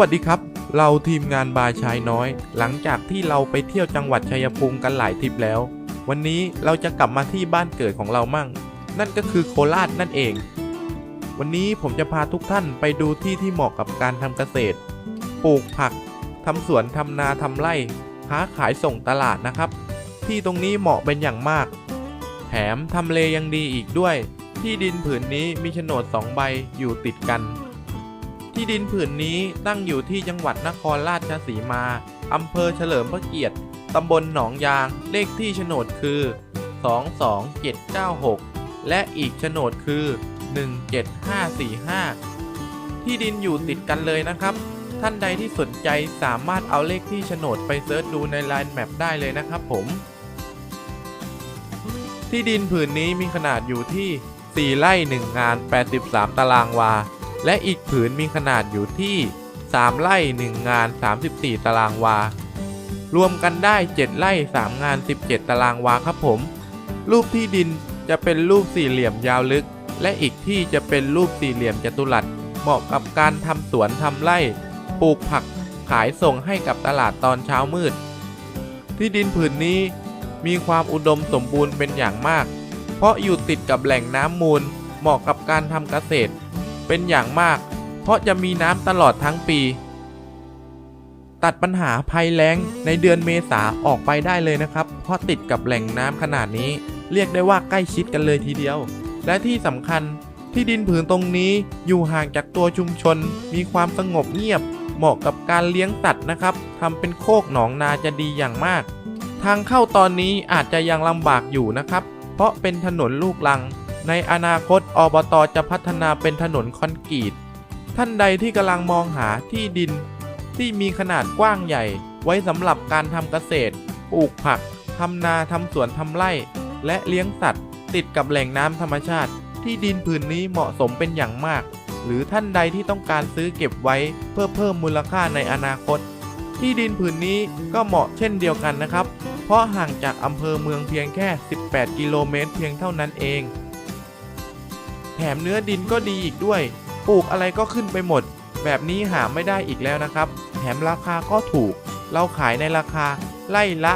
วัสดีครับ เราทีมงานบาร์ชายน้อย หลังจากที่เราไปเที่ยวจังหวัดชัยภูมิกันหลายทริปแล้ว วันนี้เราจะกลับมาที่บ้านเกิดของเรามั่ง นั่นก็คือโคราชนั่นเอง วันนี้ผมจะพาทุกท่านไปดูที่ที่เหมาะกับการทำเกษตร ปลูกผักทำสวนทำนาทำไร่ค้าขายส่งตลาดนะครับ ที่ตรงนี้เหมาะเป็นอย่างมาก แถมทำเลยังดีอีกด้วย ที่ดินผืนนี้มีโฉนดสองใบอยู่ติดกัน ที่ดินผืนนี้ตั้งอยู่ที่จังหวัดนครราชสีมา อำเภอเฉลิมพระเกียรติ ตำบลหนองยาง เลขที่โฉนดคือ 22796 และอีกโฉนดคือ 17545 ที่ดินอยู่ติดกันเลยนะครับ ท่านใดที่สนใจสามารถเอาเลขที่โฉนดไปเซิร์ชดูใน Line Map ได้เลยนะครับผม ที่ดินผืนนี้มีขนาดอยู่ที่ 4 ไร่ 1 งาน 83 ตารางวา และอีกผืนมีขนาดอยู่ที่ 3 ไร่ 1 งาน 34 ตารางวา รวมกันได้ 7 ไร่ 3 งาน 17 ตารางวาครับผม รูปที่ดินจะเป็นรูปสี่เหลี่ยมยาวลึก และอีกที่จะเป็นรูปสี่เหลี่ยมจัตุรัส เหมาะกับการทำสวนทำไร่ ปลูกผักขายส่งให้กับตลาดตอนเช้ามืด ที่ดินผืนนี้มีความอุดมสมบูรณ์เป็นอย่างมาก เพราะอยู่ติดกับแหล่งน้ำมูล เหมาะกับการทำเกษตร เป็นอย่างมาก เพราะจะมีน้ำตลอดทั้งปี ตัดปัญหาภัยแล้งในเดือนเมษาออกไปได้เลยนะครับ เพราะติดกับแหล่งน้ำขนาดนี้ เรียกได้ว่าใกล้ชิดกันเลยทีเดียว และที่สำคัญที่ดินผืนตรงนี้อยู่ห่างจากตัวชุมชน มีความสงบเงียบ เหมาะกับการเลี้ยงสัตว์นะครับทำเป็นโคกหนองนาจะดีอย่างมาก ทางเข้าตอนนี้อาจจะยังลำบากอยู่นะครับ เพราะเป็นถนนลูกลัง ในอนาคตอบตจะพัฒนาเป็นถนนคอนกรีต ท่านใดที่กำลังมองหาที่ดิน ที่มีขนาดกว้างใหญ่ ไว้สำหรับการทำเกษตร ปลูกผัก ทำนาทำสวนทำไร่ และเลี้ยงสัตว์ ติดกับแหล่งน้ำธรรมชาติ ที่ดินผืนนี้เหมาะสมเป็นอย่างมาก หรือท่านใดที่ต้องการซื้อเก็บไว้เพื่อเพิ่มมูลค่าในอนาคต ที่ดินผืนนี้ก็เหมาะเช่นเดียวกันนะครับเพราะห่างจากอำเภอเมืองเพียงแค่ 18 กิโลเมตรเพียงเท่านั้นเอง แถมเนื้อดินก็ดีอีกด้วย ปลูกอะไรก็ขึ้นไปหมด แบบนี้หาไม่ได้อีกแล้วนะครับ แถมราคาก็ถูก เราขายในราคาไล่ละ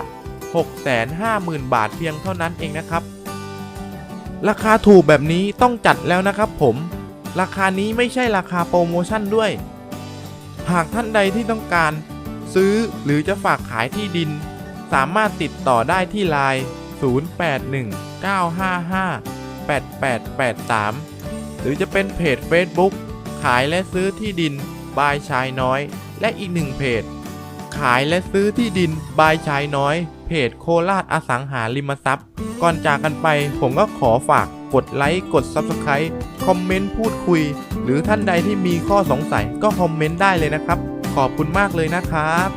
650,000 บาทเพียงเท่านั้นเองนะครับ ราคาถูกแบบนี้ต้องจัดแล้วนะครับผม ราคานี้ไม่ใช่ราคาโปรโมชั่นด้วย หากท่านใดที่ต้องการ ซื้อหรือจะฝากขายที่ดิน สามารถติดต่อได้ที่ไลน์81955 8883 หรือจะเป็นเพจ Facebook ขายและซื้อที่ดินบายชายน้อย และอีกหนึ่งเพจ ขายและซื้อที่ดินบายชายน้อย เพจโคราชอสังหาริมทรัพย์ ก่อนจากกันไปผมก็ขอฝากกดไลค์กด Subscribe คอมเมนต์พูดคุย หรือท่านใดที่มีข้อสงสัยก็คอมเมนต์ได้เลยนะครับ ขอบคุณมากเลยนะครับ